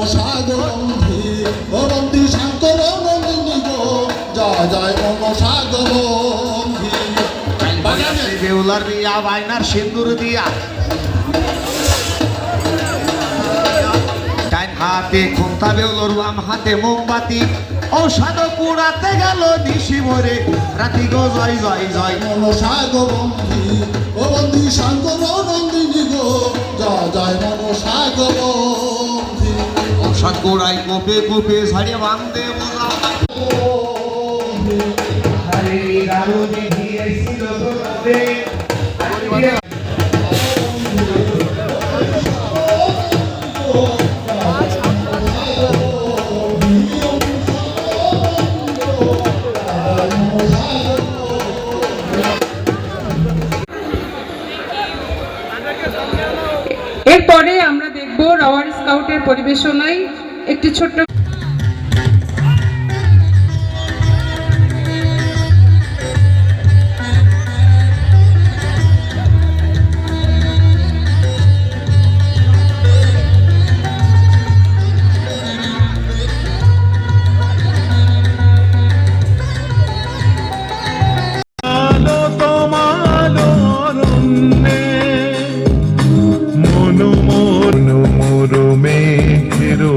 জয় নম সাগরন্ধি অরন্ধি শান্তর নন্দিনী গো জয় জয় সাগরন্ধি বাজারে দেউলার দিয়া বাইনার সিন্দুর দিয়া। ডাইন হাতে খুন্তা বেউলোর বাম হাতে মোমবাতি। ঔষধ কুড়াতে গেল নিশি মরে। রাতি গো জয় জয় জয়। নম সাগরন্ধি অরন্ধি শান্তর নন্দিনী গো জয় জয় সাগরন্ধি কুড়াই কোপে কোপে ঝাড়িয়ে বান্ধে বোঝাও আরে গারুনি দিয়েছিল তো তবে এরপরে আমরা দেখব রাওয়ার স্কাউটের পরিবেশনায় একটি ছোট্ট